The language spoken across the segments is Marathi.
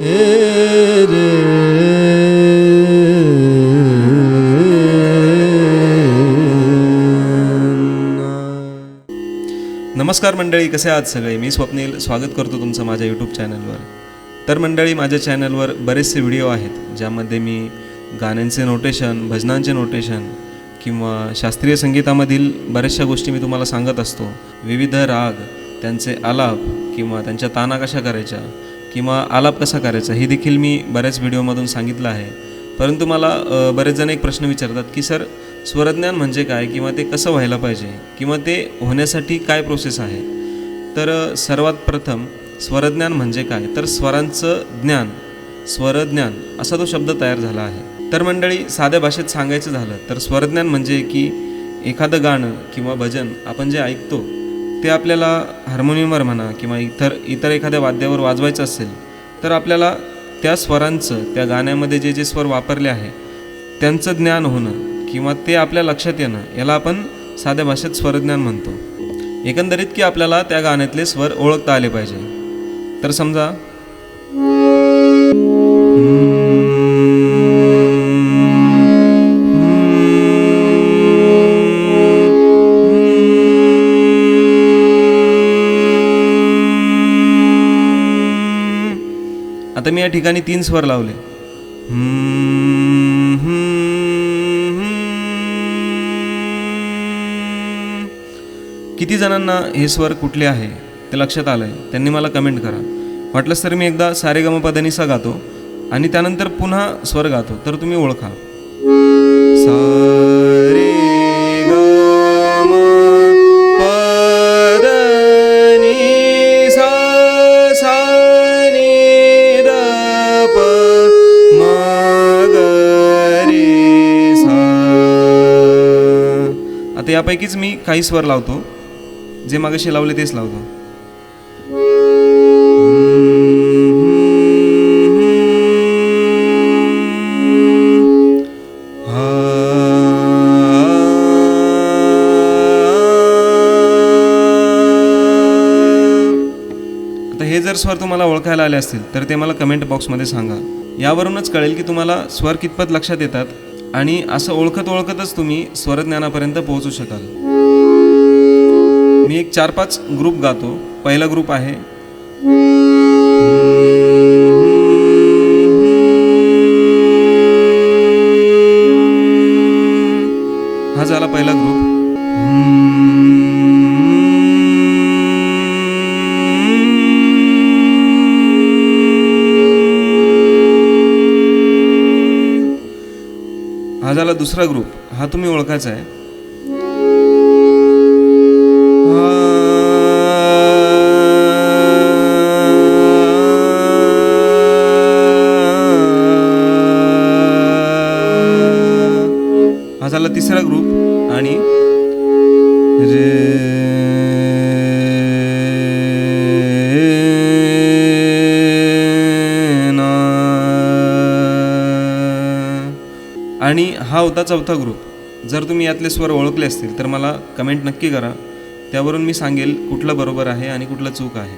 नमस्कार मंडळी कसे आहात सगळे? मी स्वप्नील. स्वागत करतो तुमचं माझ्या यूट्यूब चॅनलवर तर मंडळी माझ्या चॅनलवर बरेचसे व्हिडिओ आहेत ज्यामध्ये मी गाण्यांचे नोटेशन भजनांचे नोटेशन किंवा शास्त्रीय संगीतामधील बऱ्याचशा गोष्टी मी तुम्हाला सांगत असतो. विविध राग त्यांचे आलाप किंवा त्यांच्या ताना कशा करायच्या किंवा आलाप कसा करायचा हे देखील मी बऱ्याच व्हिडिओमधून सांगितलं आहे. परंतु मला बरेच जण एक प्रश्न विचारतात की सर स्वरज्ञान म्हणजे काय किंवा ते कसं व्हायला पाहिजे किंवा ते होण्यासाठी काय प्रोसेस आहे? तर सर्वात प्रथम स्वरज्ञान म्हणजे काय? तर स्वरांचं ज्ञान स्वरज्ञान असा तो शब्द तयार झाला आहे. तर मंडळी साध्या भाषेत सांगायचं झालं तर स्वरज्ञान म्हणजे की एखादं गाणं किंवा भजन आपण जे ऐकतो ते आपल्याला हार्मोनियमवर म्हणा किंवा इतर इतर एखाद्या वाद्यावर वाजवायचं असेल तर आपल्याला त्या स्वरांचं त्या गाण्यामध्ये जे जे स्वर वापरले आहे त्यांचं ज्ञान होणं किंवा ते आपल्या लक्षात येणं याला आपण साध्या भाषेत स्वरज्ञान म्हणतो. एकंदरीत की आपल्याला त्या गाण्यातले स्वर ओळखता आले पाहिजे. तर समजा मी या ठिकाणी तीन स्वर लावले. किती जणांना हे स्वर कुठले आहे ते लक्षात आलं आहे त्यांनी मला कमेंट करा. वाटलंच तर मी एकदा सारे गम गातो आणि त्यानंतर पुन्हा स्वर गातो तर तुम्ही ओळखा. सा तर यापैकीच मी काही स्वर लावतो जे मागाशी लावले तेच लावतो. आता हे जर स्वर तुम्हाला ओळखायला आले असतील तर ते मला कमेंट बॉक्समध्ये सांगा. यावरूनच कळेल की तुम्हाला स्वर कितपत लक्षात येतात आणि असं ओळखत ओळखतच तुम्ही स्वरज्ञानापर्यंत पोहोचू शकाल. मी एक चार पाच ग्रुप गातो. पहिला ग्रुप आहे. हा झाला पहिला ग्रुप. झाला दुसरा ग्रुप. हा तुम्ही ओळखायचा आहे. हा झाला तिसरा ग्रुप आणि हा होता चौथा ग्रुप. जर तुम्ही यातले स्वर ओळखले असतील तर मला कमेंट नक्की करा. त्यावरून मी सांगेल कुठलं बरोबर आहे आणि कुठलं चूक आहे.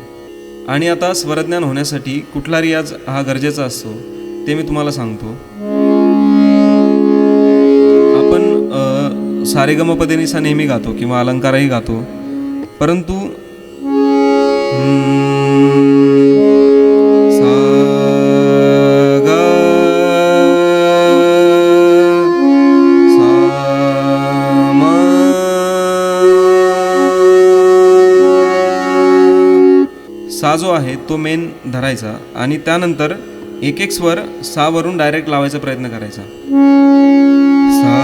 आणि आता स्वरज्ञान होण्यासाठी कुठला रियाज हा गरजेचा असतो ते मी तुम्हाला सांगतो. आपण अ, सारेगमपदेनिसा नेहमी गातो किंवा अलंकारही गातो. परंतु ला जो आहे तो मेन धरायचा आणि त्यानंतर एक एक स्वर सा वरून डायरेक्ट लावायचा प्रयत्न करायचा. सा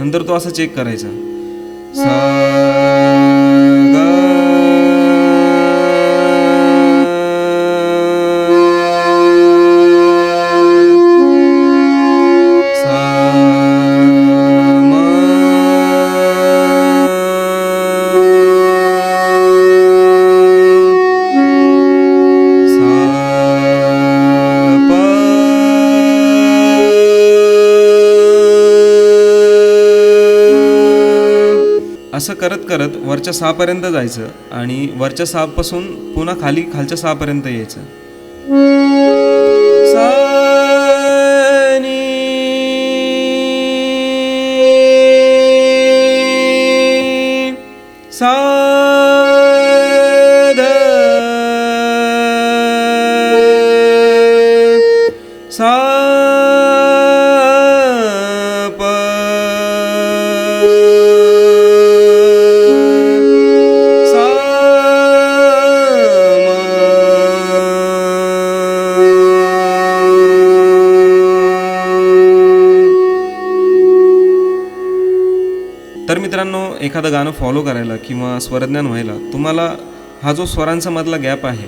नंतर तो असा चेक करायचा. करत करत वरच्या सहापर्यंत जायचं आणि वरच्या सहापासून पुन्हा खाली खालच्या सहापर्यंत यायचं. मित्रांनो एखादं गाणं फॉलो करायला किंवा स्वरज्ञान व्हायला तुम्हाला हा जो स्वरांचा मधला गॅप आहे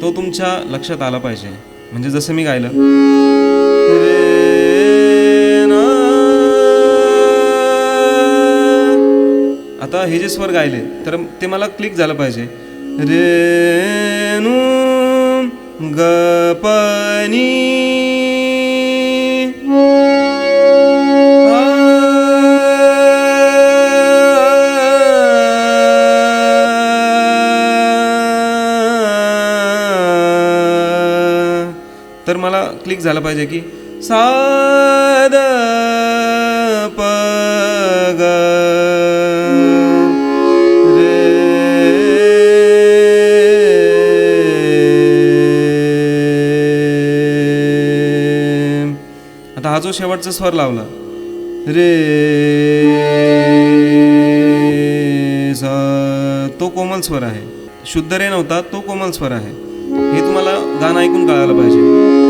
तो तुमच्या लक्षात आला पाहिजे. म्हणजे जसं मी गायलं. आता हे जे स्वर गायले तर ते मला क्लिक झालं पाहिजे. रे नू ग तर मला क्लिक झालं पाहिजे की साद प रे आता हा जो शेवटचा स्वर लावला रे सा तो कोमल स्वर आहे. शुद्ध रे नव्हता तो कोमल स्वर आहे. हे तुम्हाला गाणं ऐकून कळायला पाहिजे.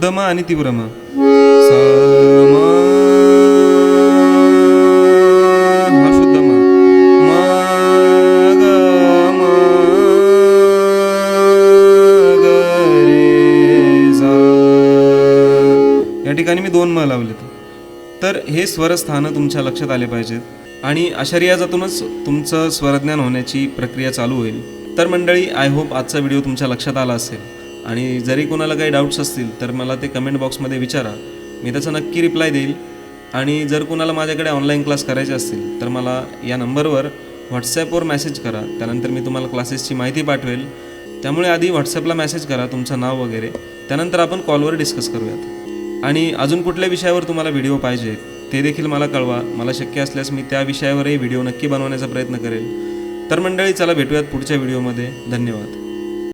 शुद्ध आणि तीव्रम म. ग ग या ठिकाणी मी दोन म लावलेत. तर हे स्वरस्थानं तुमच्या लक्षात आले पाहिजेत. आणि अशा रियाजातूनच तुमचं स्वरज्ञान होण्याची प्रक्रिया चालू होईल. तर मंडळी आय होप आजचा व्हिडिओ तुमच्या लक्षात आला असेल. आणि जरी कोणाला काही डाऊट्स असतील तर मला ते कमेंट बॉक्समध्ये विचारा. मी त्याचा नक्की रिप्लाय देईल. आणि जर कोणाला माझ्याकडे ऑनलाईन क्लास करायचे असतील तर मला या नंबरवर व्हॉट्सॲपवर मेसेज करा. त्यानंतर मी तुम्हाला क्लासेसची माहिती पाठवेल. त्यामुळे आधी व्हॉट्सॲपला मेसेज करा तुमचं नाव वगैरे. त्यानंतर आपण कॉलवर डिस्कस करूयात. आणि अजून कुठल्या विषयावर तुम्हाला व्हिडिओ पाहिजे ते देखील मला कळवा. मला शक्य असल्यास मी त्या विषयावरही व्हिडिओ नक्की बनवण्याचा प्रयत्न करेल. तर मंडळी चला भेटूयात पुढच्या व्हिडिओमध्ये धन्यवाद.